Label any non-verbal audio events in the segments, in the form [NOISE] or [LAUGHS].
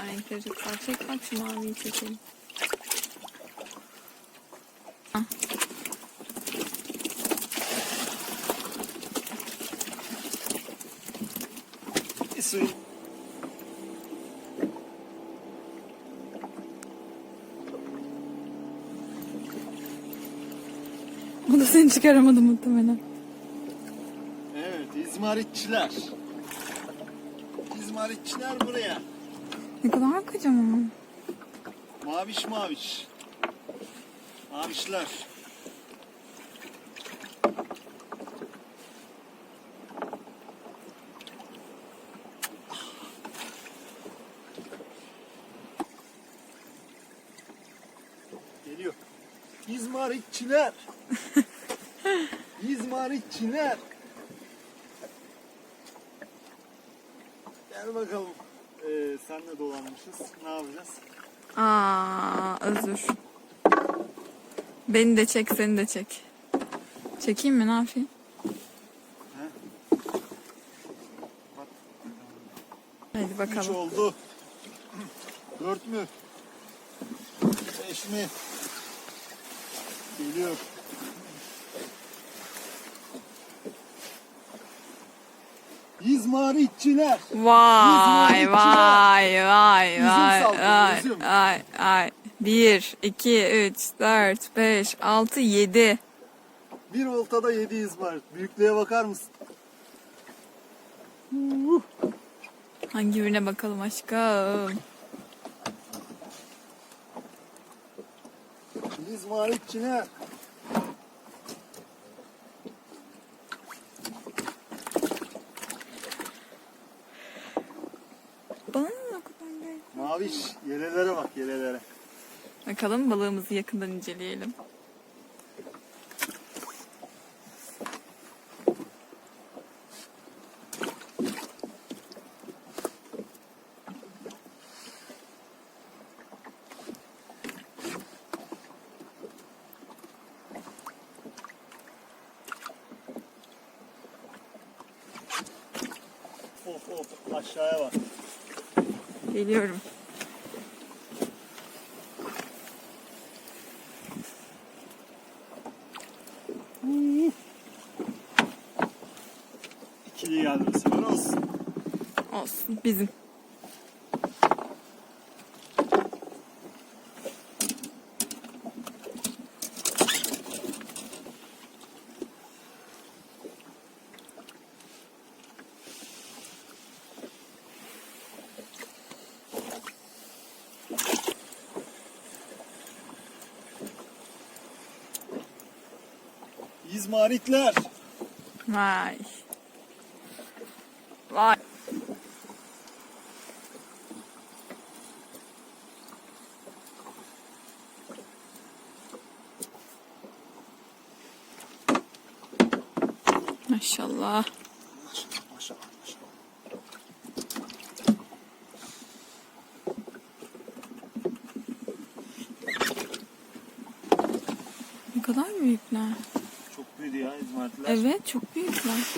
Gerçekten renkleri çok güzel. Çek bak şu maviyi çekelim. Suyu O da seni çıkaramadı muhtemelen. Evet, izmaritçiler. İzmaritçiler buraya. Ne kadar kocaman. Maviş maviş. Mavişler. Geliyor. İzmaritçiler. [LAUGHS] İzmaritçiler. Gel bakalım. Ee, senle dolanmışız. Ne yapacağız? Aa, özür. Beni de çek, seni de çek. Çekeyim mi? Ne yapayım? He? Bak. Hadi Üç bakalım. oldu. Dört mü? Beş mi? Geliyor. İzmaritçiler. Vay vay vay Üzüm vay vay üzüm. vay vay. 1, 2, 3, 4, 5, 6, 7. Bir voltada yedi izmarit. Büyüklüğe bakar mısın? Uh, Hangi birine bakalım aşkım? İzmaritçiler. Bana mı o kadar değil? Maviş. Yelelere bak yelelere. Bakalım balığımızı yakından inceleyelim. Of of aşağıya bak. Geliyorum. İkili geldi bu sefer olsun. Olsun bizim. İzmaritler. Vay. Vay. Maşallah. Maşallah maşallah. maşallah. Ne kadar büyükler. Çok büyüdü ya izmaritler. Evet çok büyükler.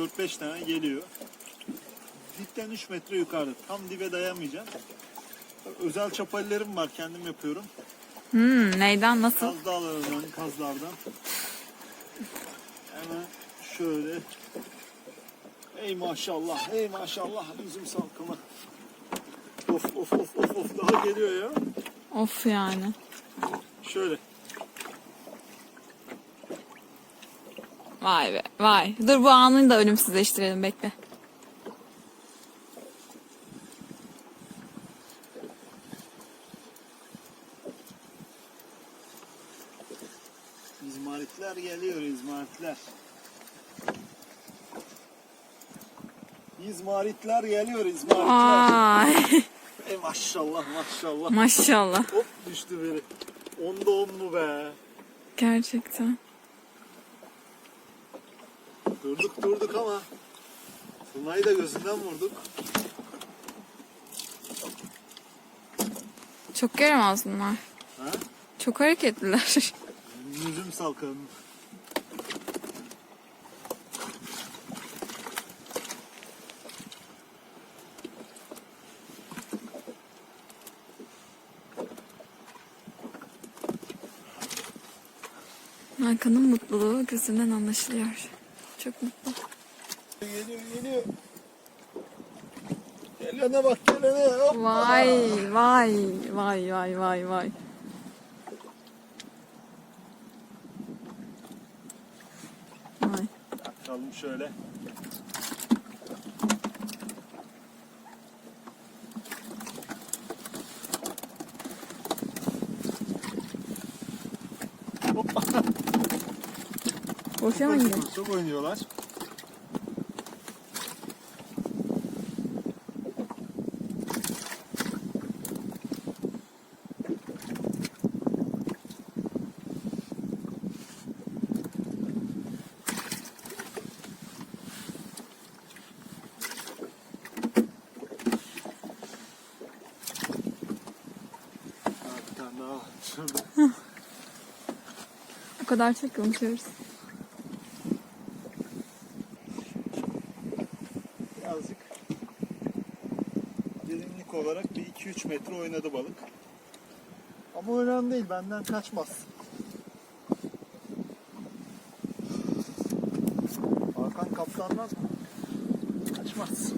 4-5 tane geliyor. Dipten 3 metre yukarıda. Tam dibe dayamayacağım. Özel çapallerim var kendim yapıyorum. Hmm, neyden nasıl? Kaz dağlarından, kazlardan. Hemen şöyle. Ey maşallah, ey maşallah üzüm salkımı. Of of of of of daha geliyor ya. Of yani. Şöyle. Vay be vay. Dur bu anını da ölümsüzleştirelim bekle. İzmaritler geliyor izmaritler. İzmaritler geliyor izmaritler. Vay. [LAUGHS] Ey maşallah maşallah. Maşallah. Hop düştü biri. Onda on mu be? Gerçekten. Durduk durduk ama Tuna'yı da gözünden vurduk. Çok yaramaz bunlar. Ha? Çok hareketliler. [LAUGHS] Yüzüm salkın. Hakan'ın mutluluğu gözünden anlaşılıyor. Çok mutlu. Geliyor geliyor. Gelene bak gelene. Hoppa. Vay vay vay vay vay vay. Vay. Atalım şöyle. Boşa mı gidiyor? Çok oynuyorlar. O kadar çok konuşuyoruz. Derinlik olarak bir 2-3 metre oynadı balık. Ama önemli değil benden kaçmaz. Hakan kaptandan kaçmaz.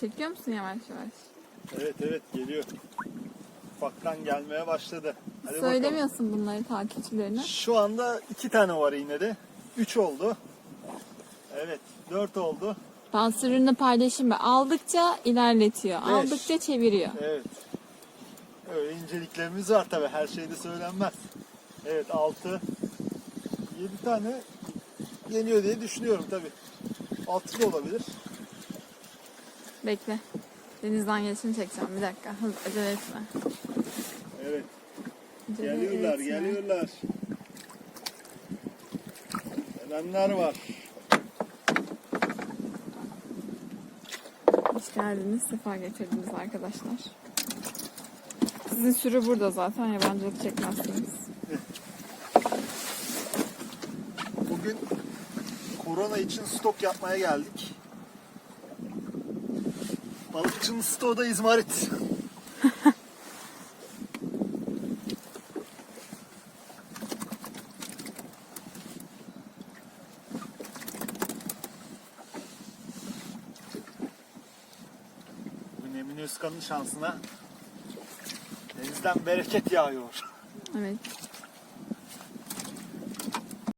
Çekiyor musun yavaş yavaş? Evet evet geliyor. Ufaktan gelmeye başladı. Hadi bakalım. Söylemiyorsun bunları takipçilerine. Şu anda iki tane var iğnede. Üç oldu. Evet dört oldu. Ben sırrını paylaşayım. Aldıkça ilerletiyor. Beş. Aldıkça çeviriyor. Evet. Öyle inceliklerimiz var tabi her şeyde söylenmez. Evet 6 7 tane geliyor diye düşünüyorum tabi. 6 da olabilir. Bekle. Denizden geçini çekeceğim. Bir dakika. Hız, acele etme. Evet Acele geliyorlar etme. geliyorlar. Gelenler var. Hoş geldiniz. Sefa getirdiniz arkadaşlar. Sizin sürü burada zaten. Yabancılık çekmezsiniz. Bugün korona için stok yapmaya geldik. Balıkçının stoğu da izmarit. Bugün Emine Özkan'ın şansına denizden bereket yağıyor. Evet.